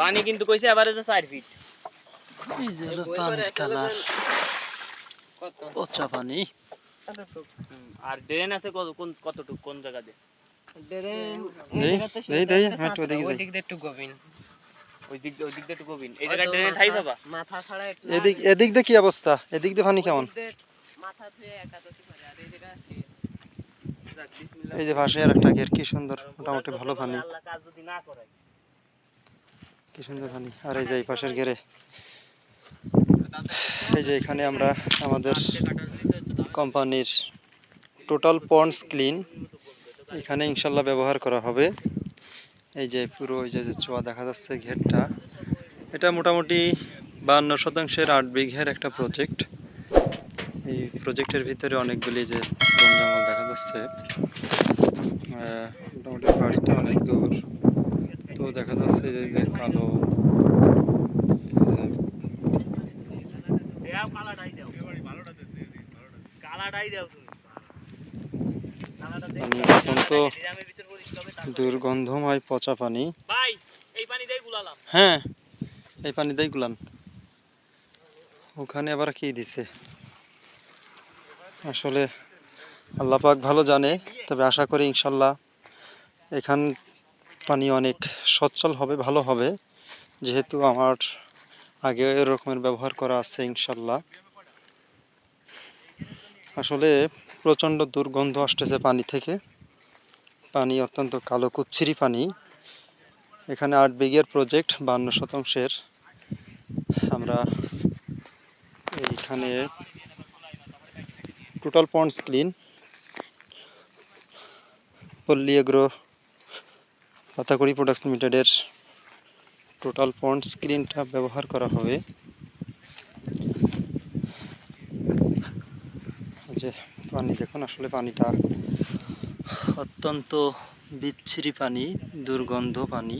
পানি কিন্তু কইছে এবারে যে চার ফিট এই যে পানির কালার। পচা পানি। আর ড্রেন আছে কত কোন কতটুকু কোন জায়গা দিয়ে জায়গাতে দেই দেই আমি একটু ওদিকে যাই। ওই দিক ওই দিক দিয়ে একটু গভীর। এই জায়গা ড্রেনে থাই পাবা মাথা ছাড়া একটু এদিক এদিক দিয়ে কি অবস্থা? এদিক দিয়ে পানি কেমন? মাথা ধুয়ে একাদশী করে আর এই জায়গা আছে। এই যে আর একটা ঘের, কি সুন্দর, মোটামুটি ভালো পানি। আল্লাহ কাজ যদি না করে কি সুন্দর পানি। আর এই যে এই পাশের ঘেরে। এই যে এখানে আমরা আমাদের কোম্পানির টোটাল পন্ডস ক্লিন এখানে ইনশাল্লাহ ব্যবহার করা হবে। এই যে পুরো ওই যে চোয়া দেখা যাচ্ছে ঘেরটা। এটা মোটামুটি বান্ন শতাংশের আট বিঘের একটা প্রজেক্ট প্রজেক্টের ভিতরে অনেকগুলি যে বন জঙ্গল দেখা যাচ্ছে মোটামুটি বাড়িটা অনেক দূর। তো দেখা যাচ্ছে যে যে কালো অত্যন্ত তারপর- দুর্গন্ধময় পচা পানি। এই পানি দেই গুলালাম। হ্যাঁ এই পানি দেই গুলান। ওখানে আবার কি দিছে? আসলে আল্লাহ পাক ভালো জানে, তবে আশা করি ইনশাল্লাহ এখান পানি অনেক সচ্ছল হবে, ভালো হবে। যেহেতু আমার আগে এরকমের ব্যবহার করা আছে ইনশাল্লাহ। আসলে প্রচণ্ড দুর্গন্ধ আসতেছে পানি থেকে। পানি অত্যন্ত কালো, কুচ্ছিরি পানি। এখানে আট বিঘের প্রজেক্ট, বান্ন শতাংশের। আমরা এইখানে total ponds clean. Palli agro, Patakuri products লিমিটেডের টোটাল পন্ডস ক্লিনটা ব্যবহার করা হবে। যে পানি, দেখুন আসলে পানিটা অত্যন্ত বিচ্ছিরি পানি, দুর্গন্ধ পানি।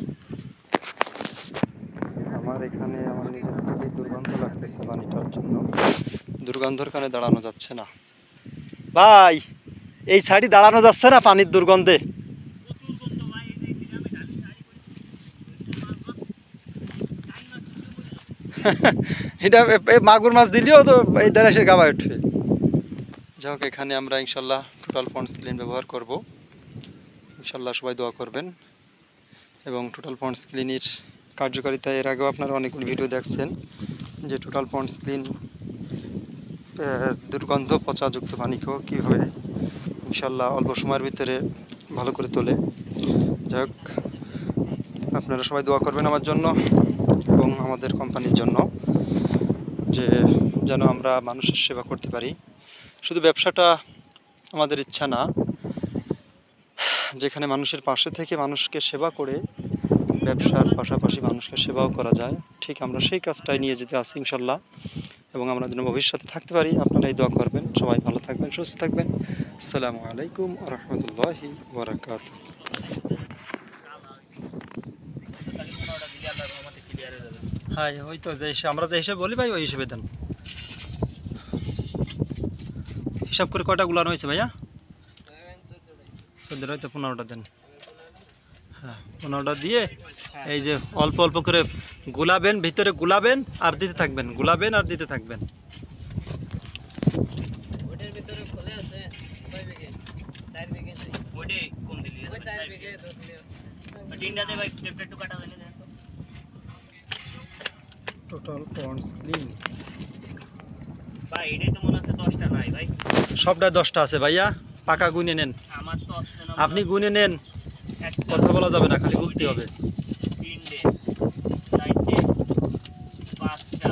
আমার এখানে আমার নিজের থেকে দুর্গন্ধ লাগতেছে পানিটার জন্য। দুর্গন্ধর কারণে দাঁড়ানো যাচ্ছে না। ভাই, এই সাইডে দাঁড়ানো যাচ্ছে না পানির দুর্গন্ধে। এটা মাগুর মাছ দিলেও তো এই দ্বারা সে গাবায় উঠবে। যাই হোক, এখানে আমরা ইনশাল্লাহ টোটাল পন্ডস ক্লিন ব্যবহার করব। ইনশাল্লাহ সবাই দোয়া করবেন। এবং টোটাল পন্ডস ক্লিনের কার্যকারিতা, এর আগেও আপনারা অনেকগুলো ভিডিও দেখছেন যে টোটাল পন্ডস ক্লিন দুর্গন্ধ পচাযুক্ত পানিকেও কীভাবে ইনশাল্লাহ অল্প সময়ের ভিতরে ভালো করে তোলে। যাই হোক, আপনারা সবাই দোয়া করবেন আমার জন্য এবং আমাদের কোম্পানির জন্য যে যেন আমরা মানুষের সেবা করতে পারি। শুধু ব্যবসাটা আমাদের ইচ্ছা না, যেখানে মানুষের পাশে থেকে মানুষকে সেবা করে ব্যবসার পাশাপাশি মানুষকে সেবাও করা যায়। ঠিক আমরা সেই কাজটাই নিয়ে যেতে আসি ইনশাল্লাহ এবং আমরা যেন ভবিষ্যতে থাকতে পারি আপনারা এই দোয়া করবেন। সবাই ভালো থাকবেন সুস্থ থাকবেন। আসসালামু আলাইকুম রহমতুল্লাহি বরাকাত হ্যাঁ ওই তো যে আমরা যে হিসেবে বলি ভাই ওই হিসেবে দেন। হিসাব করে কয়টা গুলানো হয়েছে ভাইয়া? চোদ্দোটা হয়তো পনেরোটা দেন। পনেরোটা দিয়ে এই যে অল্প অল্প করে গুলাবেন ভিতরে গুলাবেন আর দিতে থাকবেন গুলাবেন আর দিতে থাকবেন। টোটাল ক্লিন ভাই এটাই তো মনে হচ্ছে দশটা নাই ভাই। সবটা দশটা আছে ভাইয়া পাকা গুনে নেন। তো আপনি গুনে নেন। কথা বলা যাবে না খালি ঘুরতে হবে। তিনটে চারটে পাঁচটা।